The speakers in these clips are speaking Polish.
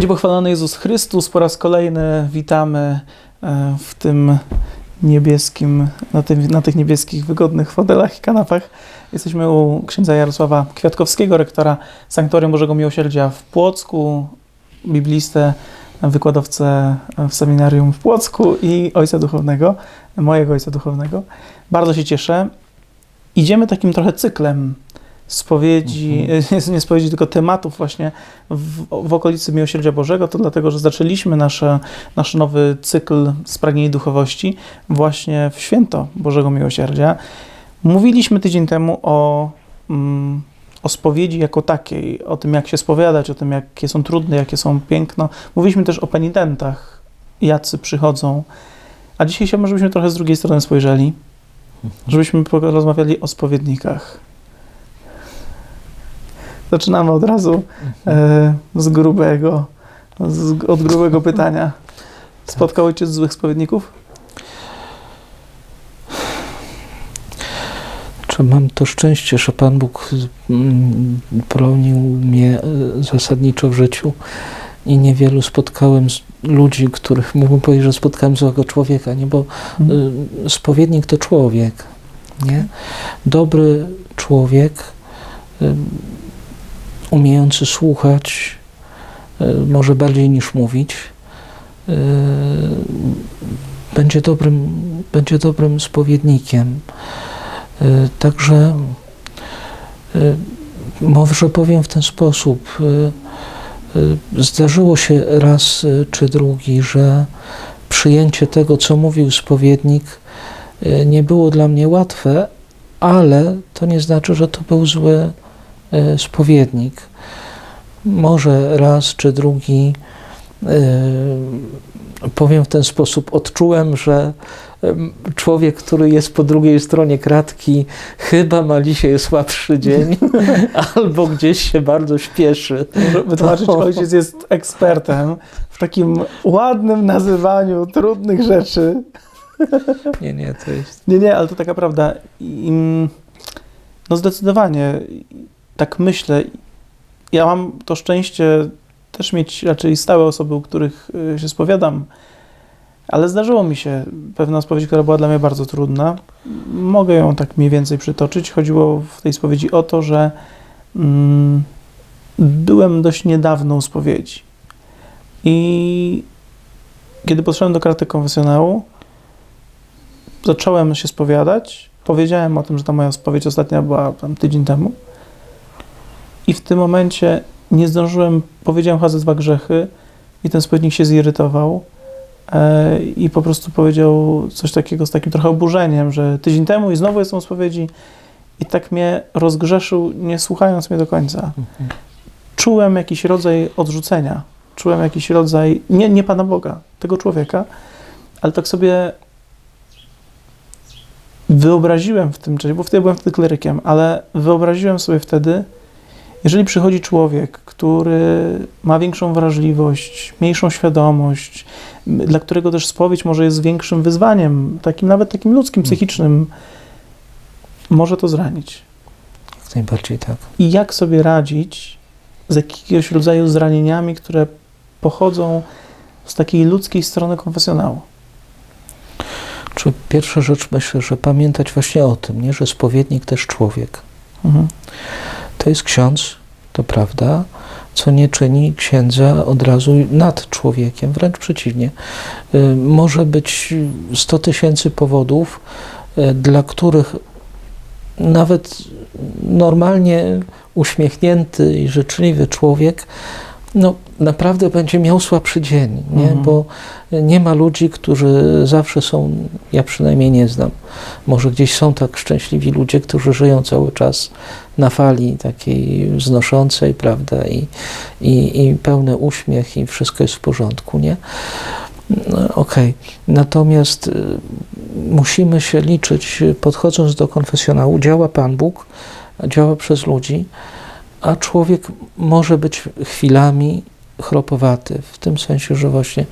będzie pochwalony Jezus Chrystus. Po raz kolejny witamy e, w tym niebieskim, na, tym, na tych niebieskich, wygodnych fotelach i kanapach. Jesteśmy u księdza Jarosława Kwiatkowskiego, rektora Sanktorium Bożego Miłosierdzia w Płocku, biblistę, wykładowcę w seminarium w Płocku i ojca duchownego, mojego ojca duchownego. Bardzo się cieszę. Idziemy takim trochę cyklem spowiedzi, nie spowiedzi, tylko tematów właśnie w, w okolicy Miłosierdzia Bożego, to dlatego, że zaczęliśmy nasze, nasz nowy cykl Spragnieni Duchowości właśnie w święto Bożego Miłosierdzia. Mówiliśmy tydzień temu o, mm, o spowiedzi jako takiej, o tym, jak się spowiadać, o tym, jakie są trudne, jakie są piękno. Mówiliśmy też o penitentach, jacy przychodzą. A dzisiaj chciałbym, żebyśmy trochę z drugiej strony spojrzeli, żebyśmy rozmawiali o spowiednikach. Zaczynamy od razu e, z grubego, z, od grubego pytania. Spotkał ojciec złych spowiedników? Czy mam to szczęście, że Pan Bóg mm, bronił mnie e, zasadniczo w życiu i niewielu spotkałem z ludzi, których mógłbym powiedzieć, że spotkałem złego człowieka, nie? Bo y, spowiednik to człowiek, nie? Dobry człowiek, y, umiejący słuchać, y, może bardziej niż mówić, y, będzie dobrym, będzie dobrym spowiednikiem. Y, Także może powiem w ten sposób. Zdarzyło się raz czy drugi, że przyjęcie tego, co mówił spowiednik, nie było dla mnie łatwe, ale to nie znaczy, że to był zły spowiednik. Może raz czy drugi, y, powiem w ten sposób, odczułem, że człowiek, który jest po drugiej stronie kratki, chyba ma dzisiaj słabszy dzień, albo gdzieś się bardzo śpieszy. Wytłumaczyć, To- ojciec jest ekspertem w takim ładnym nazywaniu trudnych rzeczy. Nie, nie, to jest. Nie, nie, ale to taka prawda. I, no zdecydowanie, tak myślę. Ja mam to szczęście też mieć raczej stałe osoby, u których y, się spowiadam, ale zdarzyło mi się pewna spowiedź, która była dla mnie bardzo trudna. Mogę ją tak mniej więcej przytoczyć. Chodziło w tej spowiedzi o to, że mm, byłem dość niedawno u spowiedzi. I kiedy podszedłem do karty konfesjonału, zacząłem się spowiadać. Powiedziałem o tym, że ta moja spowiedź ostatnia była tam tydzień temu. I w tym momencie nie zdążyłem, powiedziałem chyba ze dwa grzechy i ten spowiednik się zirytował e, i po prostu powiedział coś takiego z takim trochę oburzeniem, że tydzień temu i znowu jestem u spowiedzi i tak mnie rozgrzeszył, nie słuchając mnie do końca. Czułem jakiś rodzaj odrzucenia, czułem jakiś rodzaj, nie, nie Pana Boga, tego człowieka, ale tak sobie wyobraziłem w tym czasie, bo wtedy byłem wtedy klerykiem, ale wyobraziłem sobie wtedy, jeżeli przychodzi człowiek, który ma większą wrażliwość, mniejszą świadomość, dla którego też spowiedź może jest większym wyzwaniem, takim nawet takim ludzkim, psychicznym, może to zranić. Jak najbardziej tak. I jak sobie radzić z jakiegoś rodzaju zranieniami, które pochodzą z takiej ludzkiej strony konfesjonału? Czy pierwsza rzecz myślę, że pamiętać właśnie o tym, nie? że spowiednik też człowiek. Mhm. To jest ksiądz, to prawda, co nie czyni księdza od razu nad człowiekiem, wręcz przeciwnie. Y, Może być 100 tysięcy powodów, y, dla których nawet normalnie uśmiechnięty i życzliwy człowiek no, naprawdę będzie miał słabszy dzień, nie? Mhm. bo nie ma ludzi, którzy zawsze są, ja przynajmniej nie znam, może gdzieś są tak szczęśliwi ludzie, którzy żyją cały czas na fali takiej wznoszącej, prawda, i, i, i pełny uśmiech i wszystko jest w porządku, nie? No, Okej, natomiast y, musimy się liczyć, podchodząc do konfesjonału, działa Pan Bóg, działa przez ludzi, a człowiek może być chwilami chropowaty, w tym sensie, że właśnie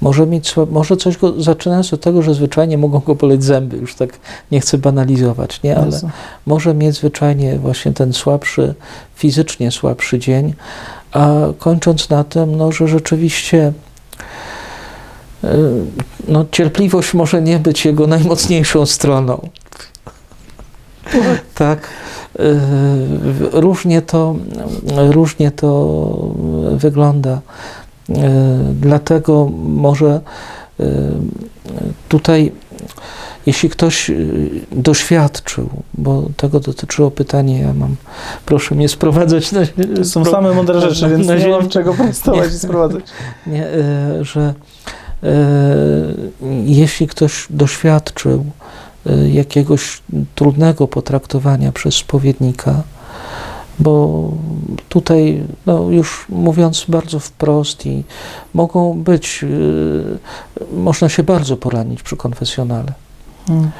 może mieć, może coś go, zaczynając od tego, że zwyczajnie mogą go boleć zęby, już tak nie chcę banalizować, nie, ale Jasne. może mieć zwyczajnie właśnie ten słabszy, fizycznie słabszy dzień, A kończąc na tym, no, że rzeczywiście y, no, cierpliwość może nie być jego najmocniejszą stroną. Tak. Y, Różnie to, różnie to wygląda. Y, Dlatego może y, tutaj, jeśli ktoś doświadczył, bo tego dotyczyło pytanie, ja mam, proszę mnie sprowadzać na. Są spro- same mądre rzeczy, na- więc na nie ziemi. mam czego prostować i sprowadzać. nie, e, że e, jeśli ktoś doświadczył e, jakiegoś trudnego potraktowania przez spowiednika, bo tutaj, no już mówiąc bardzo wprost, i mogą być, e, można się bardzo poranić przy konfesjonale. Hmm.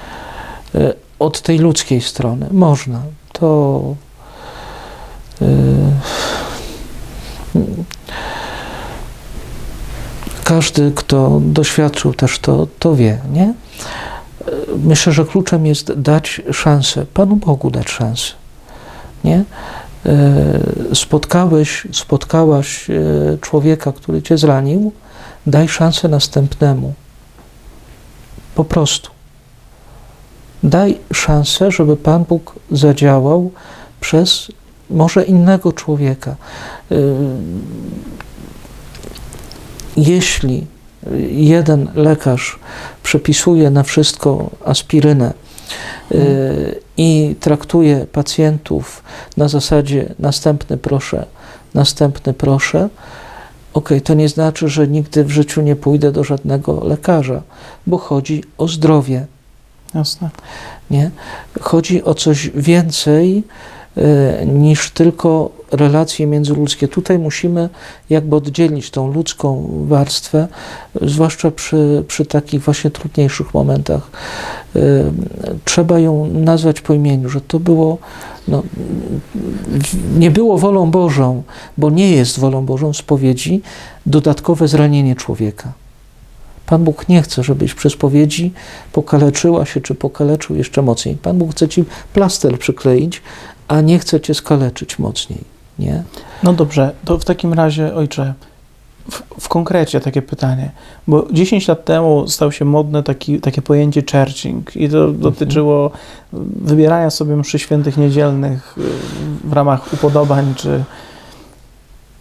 E, Od tej ludzkiej strony można. To każdy, kto doświadczył też to, to wie, nie? E, Myślę, że kluczem jest dać szansę, Panu Bogu dać szansę, nie? E, Spotkałeś, spotkałaś e, człowieka, który cię zranił, daj szansę następnemu. Po prostu. Daj szansę, żeby Pan Bóg zadziałał przez może innego człowieka. Y, Jeśli jeden lekarz przepisuje na wszystko aspirynę y, i traktuje pacjentów na zasadzie następny proszę, następny proszę, ok, to nie znaczy, że nigdy w życiu nie pójdę do żadnego lekarza, bo chodzi o zdrowie. Jasne. Nie? Chodzi o coś więcej e, niż tylko relacje międzyludzkie. Tutaj musimy jakby oddzielić tą ludzką warstwę, zwłaszcza przy, przy takich właśnie trudniejszych momentach. E, Trzeba ją nazwać po imieniu, że to było, no, nie było wolą Bożą, bo nie jest wolą Bożą spowiedzi dodatkowe zranienie człowieka. Pan Bóg nie chce, żebyś przez spowiedzi pokaleczyła się, czy pokaleczył jeszcze mocniej. Pan Bóg chce ci plaster przykleić, a nie chce cię skaleczyć mocniej. Nie? No dobrze, to w takim razie, ojcze, w, w konkrecie takie pytanie, bo 10 lat temu stał się modne taki, takie pojęcie churching i to dotyczyło wybierania sobie mszy świętych niedzielnych y, w ramach upodobań, czy,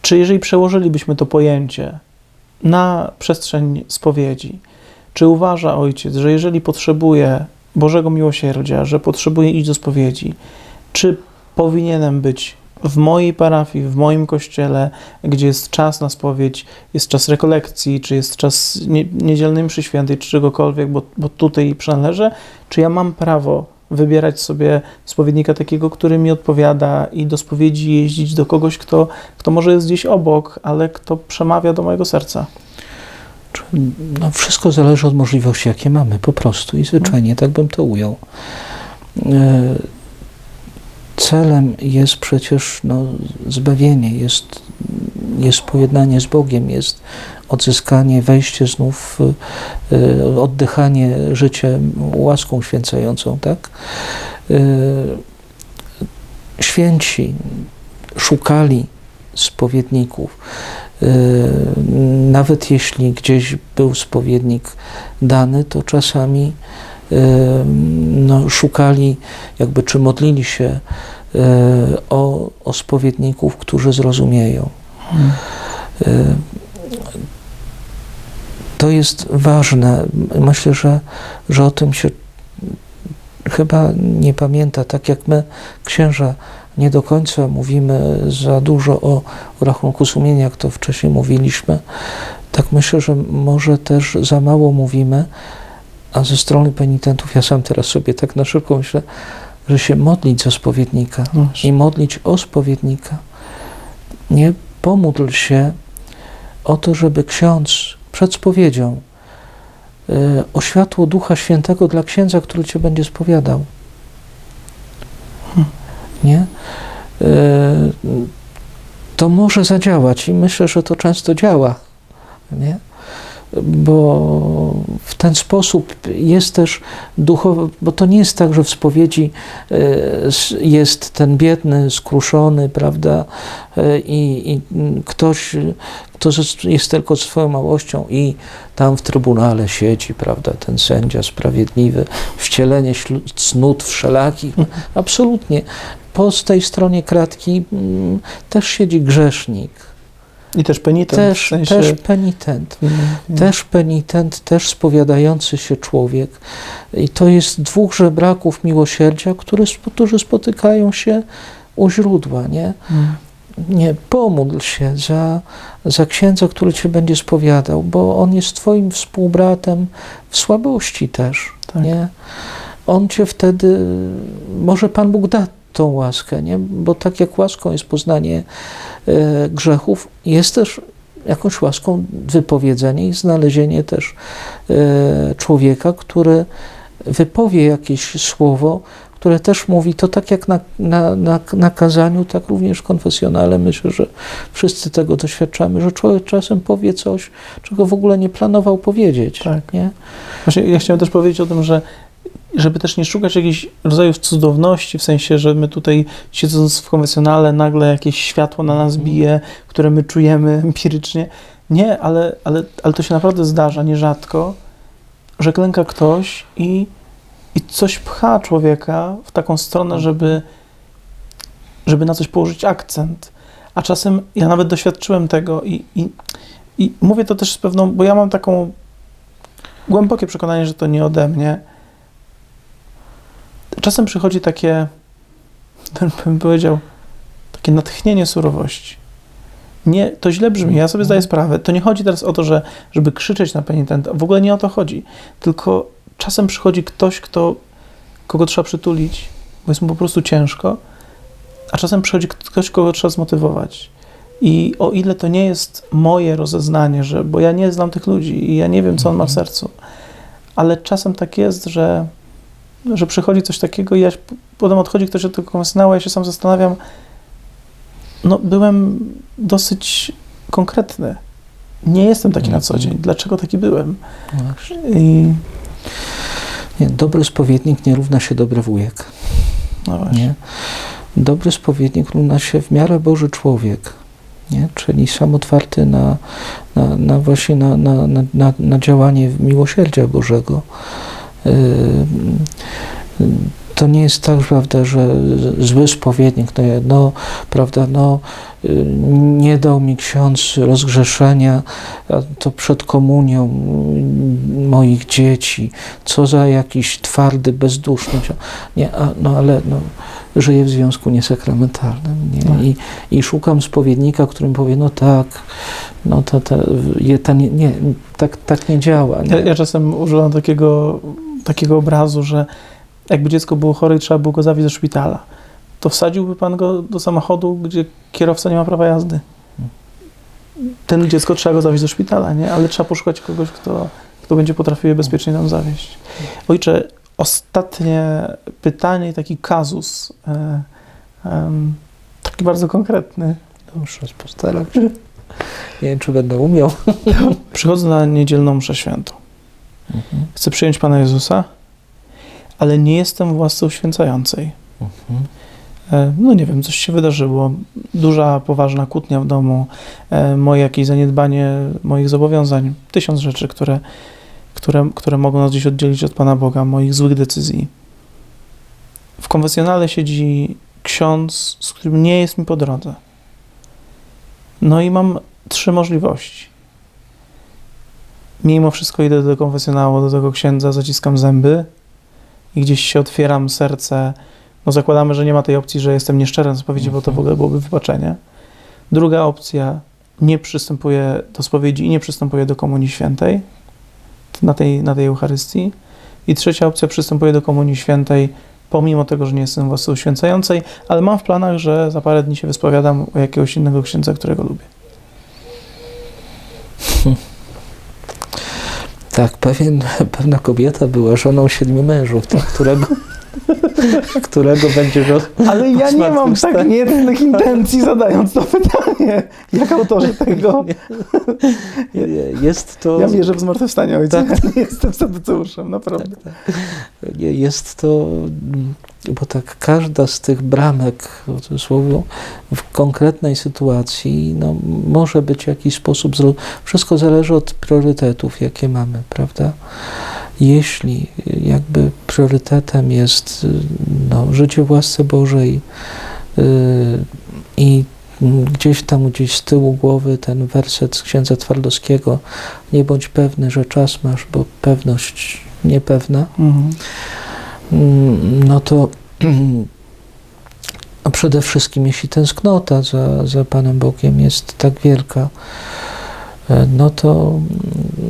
czy jeżeli przełożylibyśmy to pojęcie na przestrzeń spowiedzi, czy uważa ojciec, że jeżeli potrzebuje Bożego miłosierdzia, że potrzebuje iść do spowiedzi, czy powinienem być w mojej parafii, w moim kościele, gdzie jest czas na spowiedź, jest czas rekolekcji, czy jest czas nie, niedzielnej mszy świętej, czy czegokolwiek, bo, bo tutaj przynależę, czy ja mam prawo wybierać sobie spowiednika takiego, który mi odpowiada i do spowiedzi jeździć do kogoś, kto, kto może jest gdzieś obok, ale kto przemawia do mojego serca. No, wszystko zależy od możliwości, jakie mamy, po prostu i zwyczajnie, tak bym to ujął. E, Celem jest przecież no, zbawienie, jest, jest pojednanie z Bogiem, jest odzyskanie, wejście znów, e, oddychanie życiem łaską święcającą, tak? E, Święci szukali spowiedników. E, Nawet jeśli gdzieś był spowiednik dany, to czasami no, szukali, jakby czy modlili się e, o, o spowiedników, którzy zrozumieją. E, To jest ważne. Myślę, że, że o tym się chyba nie pamięta. Tak jak my, księża, nie do końca mówimy za dużo o, o rachunku sumienia, jak to wcześniej mówiliśmy, tak myślę, że może też za mało mówimy, a ze strony penitentów, ja sam teraz sobie tak na szybko myślę, że się modlić za spowiednika No, i modlić o spowiednika. Nie pomódl się o to, żeby ksiądz przed spowiedzią y, o światło Ducha Świętego dla księdza, który cię będzie spowiadał. Hmm. Nie? Y, To może zadziałać i myślę, że to często działa. Nie? Bo w ten sposób jest też duchowo, bo to nie jest tak, że w spowiedzi e, jest ten biedny, skruszony, prawda, e, i, i ktoś, kto jest tylko swoją małością i tam w trybunale siedzi, prawda, ten sędzia sprawiedliwy, wcielenie cnót wszelakich. Absolutnie. Po tej stronie kratki mm, też siedzi grzesznik, I też penitent. też, w sensie, też penitent. Mm, mm. Też penitent, też spowiadający się człowiek. I to jest dwóch żebraków miłosierdzia, które, którzy spotykają się u źródła, nie? Mm. Nie, pomódl się za, za księdza, który cię będzie spowiadał, bo on jest twoim współbratem w słabości też, Tak. nie? On cię wtedy, może Pan Bóg da tą łaskę, nie? Bo tak jak łaską jest poznanie grzechów, jest też jakąś łaską wypowiedzenie i znalezienie też e, człowieka, który wypowie jakieś słowo, które też mówi, to tak jak na, na, na, na kazaniu, tak również w konfesjonale. Myślę, że wszyscy tego doświadczamy, że człowiek czasem powie coś, czego w ogóle nie planował powiedzieć. Tak. Nie? Właśnie ja chciałem też powiedzieć o tym, że żeby też nie szukać jakichś rodzajów cudowności, w sensie, że my tutaj siedząc w konwencjonale nagle jakieś światło na nas bije, które my czujemy empirycznie. Nie, ale, ale, ale to się naprawdę zdarza nierzadko, że klęka ktoś i, i coś pcha człowieka w taką stronę, żeby, żeby na coś położyć akcent. A czasem ja nawet doświadczyłem tego i, i, i mówię to też z pewną, bo ja mam taką głębokie przekonanie, że to nie ode mnie. Czasem przychodzi takie, bym powiedział, takie natchnienie surowości. Nie, to źle brzmi, ja sobie zdaję sprawę. To nie chodzi teraz o to, że, żeby krzyczeć na penitenta. W ogóle nie o to chodzi. Tylko czasem przychodzi ktoś, kto, kogo trzeba przytulić, bo jest mu po prostu ciężko, a czasem przychodzi ktoś, kogo trzeba zmotywować. I o ile to nie jest moje rozeznanie, że, bo ja nie znam tych ludzi i ja nie wiem, co on ma w sercu, ale czasem tak jest, że, że przychodzi coś takiego i ja, potem odchodzi ktoś od tego konfesjonału, ja się sam zastanawiam, no byłem dosyć konkretny. Nie jestem taki na co dzień. Dlaczego taki byłem? I Nie, dobry spowiednik nie równa się dobry wujek. no właśnie. Nie? Dobry spowiednik równa się w miarę Boży człowiek, nie? czyli sam otwarty na, na, na właśnie na, na, na, na działanie miłosierdzia Bożego. Yy, To nie jest tak, prawda, że zły spowiednik, no, no prawda, no, yy, nie dał mi ksiądz rozgrzeszenia, to przed komunią moich dzieci, co za jakiś twardy, bezduszny. Nie, a, no ale no, żyję w związku niesakramentalnym nie? Tak. I, i szukam spowiednika, który mi powie, no tak, no to, to je, ta nie, nie, tak, tak nie działa. Nie? Ja, ja czasem używam takiego, takiego obrazu, że jakby dziecko było chore i trzeba było go zawieźć do szpitala, to wsadziłby pan go do samochodu, gdzie kierowca nie ma prawa jazdy. Ten dziecko trzeba go zawieźć do szpitala, nie? Ale trzeba poszukać kogoś, kto, kto będzie potrafił je bezpiecznie tam zawieźć. Ojcze, ostatnie pytanie, i taki kazus, e, em, taki bardzo konkretny. Dobrze, postaram się. Nie wiem, czy będę umiał. Przychodzę na niedzielną mszę świętą. Mhm. Chcę przyjąć Pana Jezusa, ale nie jestem w łasce uświęcającej. Mhm. E, No nie wiem, coś się wydarzyło. Duża, poważna kłótnia w domu, e, moje jakieś zaniedbanie moich zobowiązań, tysiąc rzeczy, które, które, które mogą nas gdzieś oddzielić od Pana Boga, moich złych decyzji. W konfesjonale siedzi ksiądz, z którym nie jest mi po drodze. No i mam trzy możliwości. Mimo wszystko idę do konfesjonału, do tego księdza, zaciskam zęby i gdzieś się otwieram serce. No zakładamy, że nie ma tej opcji, że jestem nieszczery w spowiedzi, bo to w ogóle byłoby wybaczenie. Druga opcja, nie przystępuję do spowiedzi i nie przystępuję do Komunii Świętej na tej, na tej Eucharystii. I trzecia opcja, przystępuję do Komunii Świętej pomimo tego, że nie jestem w łasce uświęcającej, ale mam w planach, że za parę dni się wyspowiadam u jakiegoś innego księdza, którego lubię. Tak, pewien, pewna kobieta była żoną siedmiu mężów, tak, którego, którego będzie go Ale ja nie mam tak zmartwychwstanie. niecnych intencji zadając to pytanie. Jak autorzy tego? Jest to. Ja wierzę w zmartwychwstanie ojca. Tak. Nie jestem sadyceuszem, naprawdę. Nie, Jest to, bo tak każda z tych bramek, w cudzysłowie, w konkretnej sytuacji, no, może być w jakiś sposób, wszystko zależy od priorytetów, jakie mamy, prawda? Jeśli jakby priorytetem jest y, no, życie w łasce Bożej yy, i gdzieś tam, gdzieś z tyłu głowy ten werset z księdza Twardowskiego, nie bądź pewny, że czas masz, bo pewność niepewna, Mhm. Mm, no to a przede wszystkim jeśli tęsknota za, za Panem Bogiem jest tak wielka, no to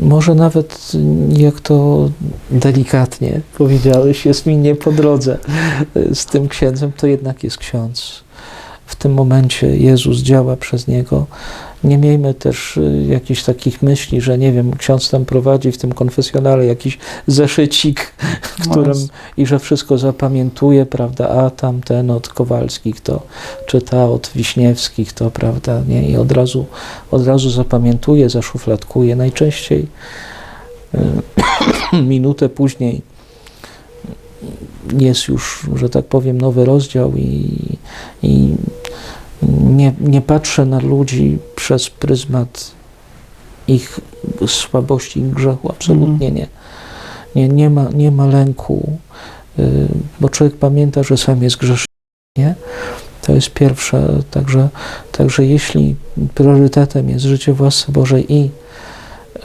może nawet, jak to delikatnie powiedziałeś, jest mi nie po drodze e, z tym księdzem, to jednak jest ksiądz. W tym momencie Jezus działa przez niego. Nie miejmy też y, jakichś takich myśli, że nie wiem, ksiądz tam prowadzi w tym konfesjonale jakiś zeszycik, w którym Mas- i że wszystko zapamiętuje, prawda, a tamten od Kowalskich to, czy ta od Wiśniewskich to, prawda, nie, i od razu, od razu zapamiętuje, zaszufladkuje. Najczęściej y, minutę później jest już, że tak powiem, nowy rozdział i, i nie, nie patrzę na ludzi przez pryzmat ich słabości, ich grzechu, absolutnie nie. Nie, nie, ma, nie ma lęku, y, bo człowiek pamięta, że sam jest grzeszny, nie? To jest pierwsze, także, także jeśli priorytetem jest życie w łasce Bożej i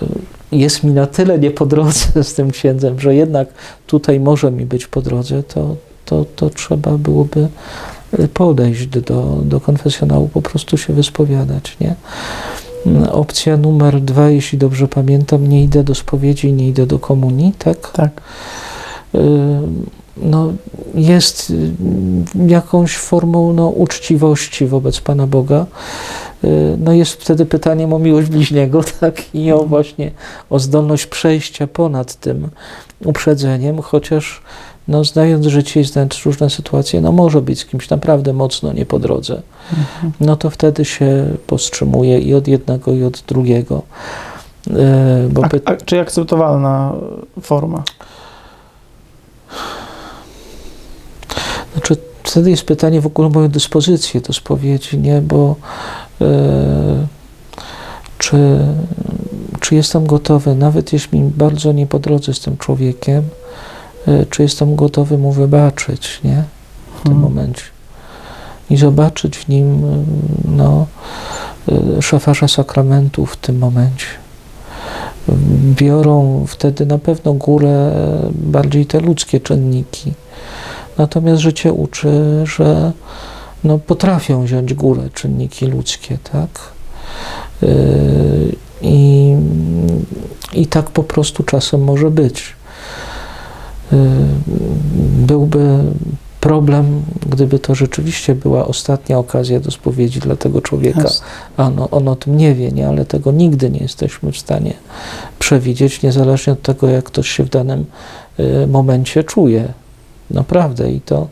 y, jest mi na tyle nie po drodze z tym księdzem, że jednak tutaj może mi być po drodze, to, to, to trzeba byłoby podejść do, do konfesjonału, po prostu się wyspowiadać, nie? Opcja numer dwa, jeśli dobrze pamiętam, nie idę do spowiedzi, nie idę do komunii, tak? Tak. Y, No, jest y, jakąś formą no, uczciwości wobec Pana Boga. Y, No jest wtedy pytaniem o miłość bliźniego, tak? I o właśnie o zdolność przejścia ponad tym uprzedzeniem, chociaż no, znając życie i znając różne sytuacje, no może być z kimś naprawdę mocno nie po drodze. Mhm. No to wtedy się powstrzymuje i od jednego, i od drugiego. Bo A, a, czy akceptowalna forma? Znaczy, wtedy jest pytanie w ogóle o moją dyspozycję do spowiedzi, nie? Bo e, czy, czy jestem gotowy, nawet jeśli bardzo nie po drodze z tym człowiekiem, e, czy jestem gotowy mu wybaczyć, nie? W tym Mhm. momencie. I zobaczyć w nim e, no, e, szafarza sakramentu w tym momencie. Biorą wtedy na pewno górę e, bardziej te ludzkie czynniki. Natomiast życie uczy, że no, potrafią wziąć górę czynniki ludzkie, tak? I, I tak po prostu czasem może być. Yy, Byłby problem, gdyby to rzeczywiście była ostatnia okazja do spowiedzi dla tego człowieka. Jasne. A no, on o tym nie wie, nie? ale tego nigdy nie jesteśmy w stanie przewidzieć, niezależnie od tego, jak ktoś się w danym y, momencie czuje. Naprawdę i to.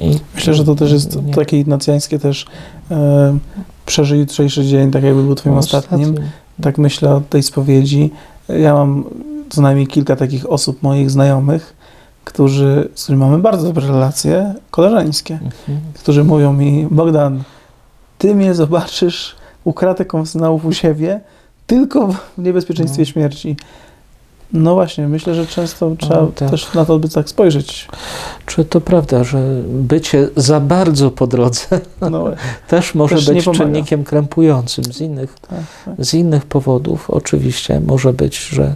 I, Myślę, że to też jest nie- takie ignacjańskie też e, przeżyj jutrzejszy dzień, tak jakby był twoim ostatnim. Tak myślę o tej spowiedzi. Ja mam co najmniej kilka takich osób, moich znajomych, którzy, z którymi mamy bardzo dobre relacje, koleżeńskie, Mhm. którzy mówią mi, Bogdan, ty mnie zobaczysz u kratek konfesjonałów u siebie, tylko w niebezpieczeństwie No. śmierci. No właśnie, myślę, że często trzeba tak. też na to by tak spojrzeć. Czy to prawda, że bycie za bardzo po drodze No, też może Też być czynnikiem krępującym z innych, tak, tak. z innych powodów? Oczywiście może być, że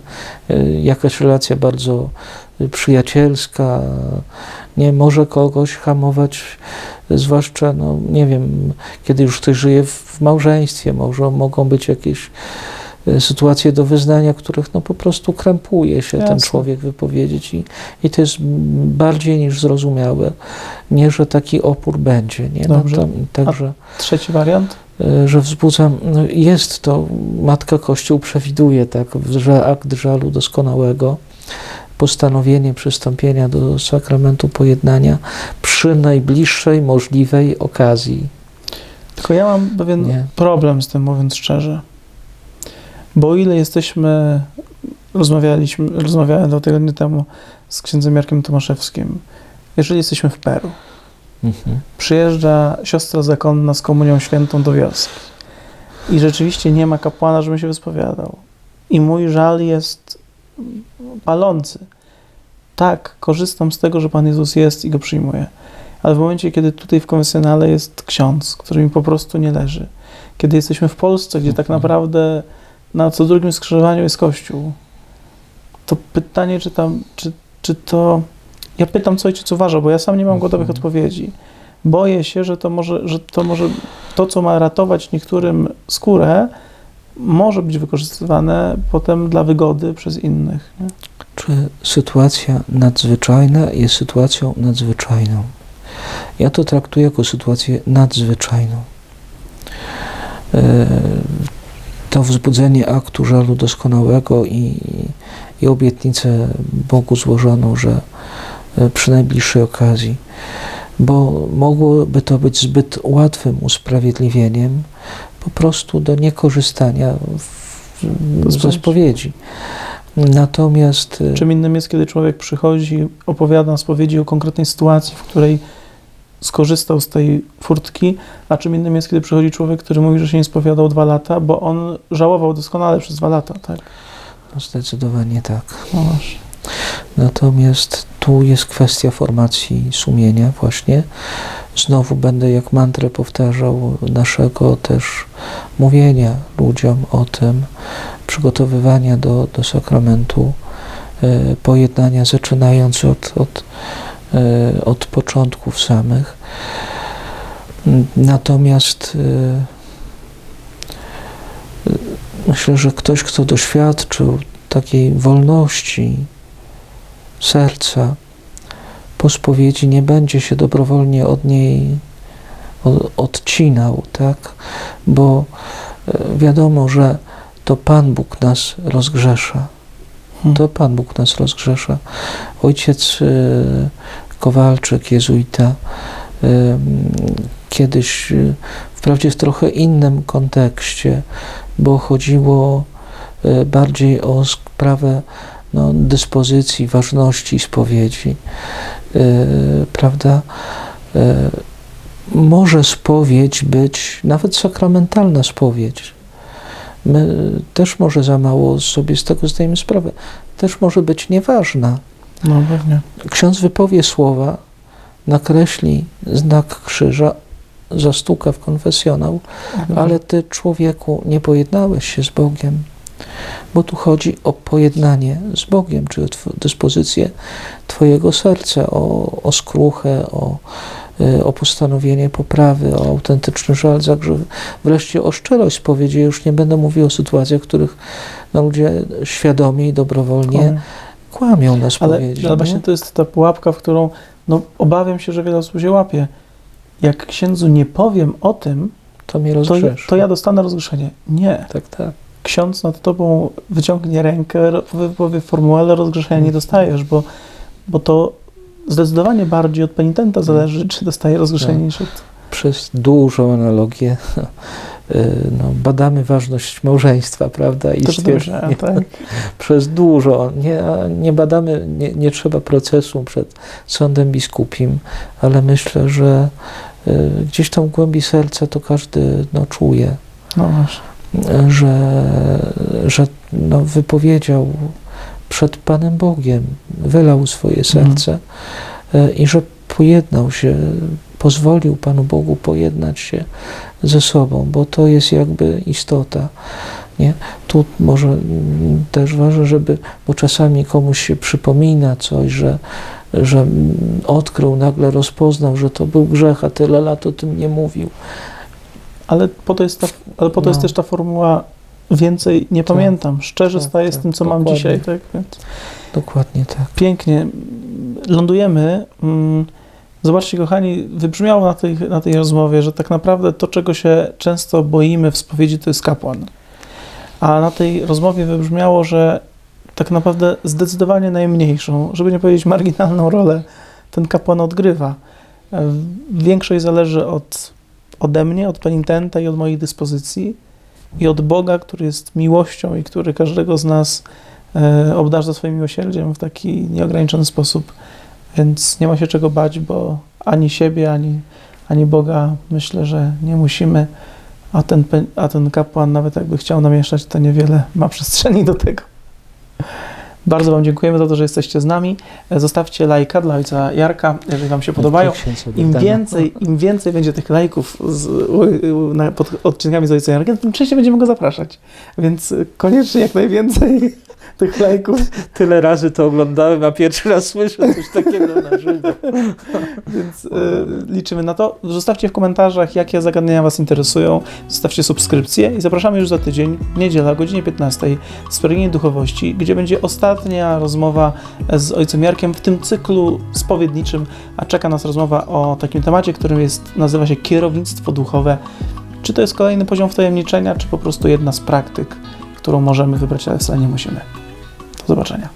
y, jakaś relacja bardzo przyjacielska nie może kogoś hamować, zwłaszcza, no nie wiem, kiedy już ktoś żyje w, małżeństwie, może mogą być jakieś sytuacje do wyznania, których no po prostu krępuje się ten Jasne. człowiek wypowiedzieć i, i to jest bardziej niż zrozumiałe, nie, że taki opór będzie, nie? No Dobrze. także Trzeci wariant? e, że wzbudza, no jest to, Matka Kościół przewiduje tak, że akt żalu doskonałego postanowienie przystąpienia do sakramentu pojednania przy najbliższej możliwej okazji. Tylko ja mam pewien Nie? problem z tym, mówiąc szczerze. Bo o ile jesteśmy, rozmawialiśmy, rozmawiałem dwa tygodnie temu z księdzem Jarkiem Tomaszewskim, jeżeli jesteśmy w Peru, Mhm. przyjeżdża siostra zakonna z komunią świętą do wioski i rzeczywiście nie ma kapłana, żeby się wyspowiadał. I mój żal jest palący. Tak, korzystam z tego, że Pan Jezus jest i go przyjmuję. Ale w momencie, kiedy tutaj w konfesjonale jest ksiądz, który mi po prostu nie leży, kiedy jesteśmy w Polsce, gdzie tak Mhm. naprawdę na co drugim skrzyżowaniu jest kościół, to pytanie, czy tam, czy, czy to... Ja pytam, co ojciec uważa, bo ja sam nie mam gotowych Mhm. odpowiedzi. Boję się, że to może, że to może, to co ma ratować niektórym skórę, może być wykorzystywane potem dla wygody przez innych. Nie? Czy sytuacja nadzwyczajna jest sytuacją nadzwyczajną? Ja to traktuję jako sytuację nadzwyczajną. To wzbudzenie aktu żalu doskonałego i, i obietnicę Bogu złożoną, że e, przy najbliższej okazji, bo mogłoby to być zbyt łatwym usprawiedliwieniem po prostu do niekorzystania ze spowiedzi. Natomiast e, Czym innym jest, kiedy człowiek przychodzi, opowiada na spowiedzi o konkretnej sytuacji, w której skorzystał z tej furtki, a czym innym jest, kiedy przychodzi człowiek, który mówi, że się nie spowiadał dwa lata, bo on żałował doskonale przez dwa lata, tak? no zdecydowanie tak. No. Natomiast tu jest kwestia formacji sumienia właśnie. Znowu będę jak mantrę powtarzał naszego też mówienia ludziom o tym, przygotowywania do, do sakramentu e, pojednania, zaczynając od, od, od początków samych. Natomiast e, e, myślę, że ktoś, kto doświadczył takiej wolności serca po spowiedzi nie będzie się dobrowolnie od niej odcinał, tak? Bo e, wiadomo, że to Pan Bóg nas rozgrzesza. Hmm. To Pan Bóg nas rozgrzesza. Ojciec e, Kowalczyk, jezuita, m, kiedyś, e, wprawdzie w trochę innym kontekście, bo chodziło bardziej o sprawę no, dyspozycji, ważności spowiedzi, prawda? Może spowiedź być, nawet sakramentalna spowiedź. My też może za mało sobie z tego zdajemy sprawę. Też może być nieważna. No pewnie. Ksiądz wypowie słowa, nakreśli znak krzyża, zastuka w konfesjonał, ale ty, człowieku, nie pojednałeś się z Bogiem, bo tu chodzi o pojednanie z Bogiem, czyli o dyspozycję Twojego serca, o, o skruchę, o, o postanowienie poprawy, o autentyczny żal za grzechy, wreszcie o szczerość spowiedzi. Już nie będę mówił o sytuacjach, w których no, ludzie świadomie i dobrowolnie Kłamie. kłamią na Ale, spowiedzi. ale nie? właśnie to jest ta pułapka, w którą no, obawiam się, że wiele osób się łapie. Jak księdzu nie powiem o tym, to mnie to, to ja dostanę rozgrzeszenie. Nie. Tak, tak. Ksiądz nad tobą wyciągnie rękę, wypowie formułę, ale rozgrzeszenia nie dostajesz, bo, bo to zdecydowanie bardziej od penitenta zależy, czy dostaje rozgrzeszenie Tak. niż od... Przez dużą analogię y, no, badamy ważność małżeństwa, prawda? I Też o tym myślałem, stwierdzenie- tak? przez dużo. Nie, nie badamy, nie, nie trzeba procesu przed sądem biskupim, ale myślę, że y, gdzieś tam w głębi serca to każdy no, czuje, No że, że no, wypowiedział przed Panem Bogiem, wylał swoje serce y, i że pojednał się, pozwolił Panu Bogu pojednać się ze sobą, bo to jest jakby istota. Nie? Tu może mm, też ważne, żeby, bo czasami komuś się przypomina coś, że, że mm, odkrył, nagle rozpoznał, że to był grzech, a tyle lat o tym nie mówił. Ale po to jest, ta, ale po to jest No. też ta formuła więcej nie Tak. pamiętam. Szczerze Tak, staję z tak, tym, co mam dzisiaj. Tak? Więc Dokładnie tak. pięknie. Lądujemy. Mm, Zobaczcie, kochani, wybrzmiało na tej, na tej rozmowie, że tak naprawdę to, czego się często boimy w spowiedzi, to jest kapłan. A na tej rozmowie wybrzmiało, że tak naprawdę zdecydowanie najmniejszą, żeby nie powiedzieć marginalną rolę ten kapłan odgrywa. E, Większość zależy od, ode mnie, od penitenta i od moich dyspozycji i od Boga, który jest miłością i który każdego z nas e, obdarza swoim miłosierdziem w taki nieograniczony sposób. Więc nie ma się czego bać, bo ani siebie, ani, ani Boga myślę, że nie musimy. A ten, a ten kapłan, nawet jakby chciał namieszać, to niewiele ma przestrzeni do tego. Bardzo Wam dziękujemy za to, że jesteście z nami. Zostawcie lajka dla ojca Jarka, jeżeli Wam się podobają. Im więcej, Im więcej będzie tych lajków z, pod odcinkami z ojcem Jarkiem, tym częściej będziemy go zapraszać. Więc koniecznie jak najwięcej tych lajków. Tyle razy to oglądałem, a pierwszy raz słyszę coś takiego na żywo. Więc y, liczymy na to. Zostawcie w komentarzach, jakie zagadnienia Was interesują. Zostawcie subskrypcję i zapraszamy już za tydzień, niedziela o godzinie 15 w Spragnienie Duchowości, gdzie będzie ostatnia rozmowa z ojcem Jarkiem w tym cyklu spowiedniczym, a czeka nas rozmowa o takim temacie, którym jest, nazywa się kierownictwo duchowe. Czy to jest kolejny poziom wtajemniczenia, czy po prostu jedna z praktyk, którą możemy wybrać, ale wcale nie musimy. Zobaczenia.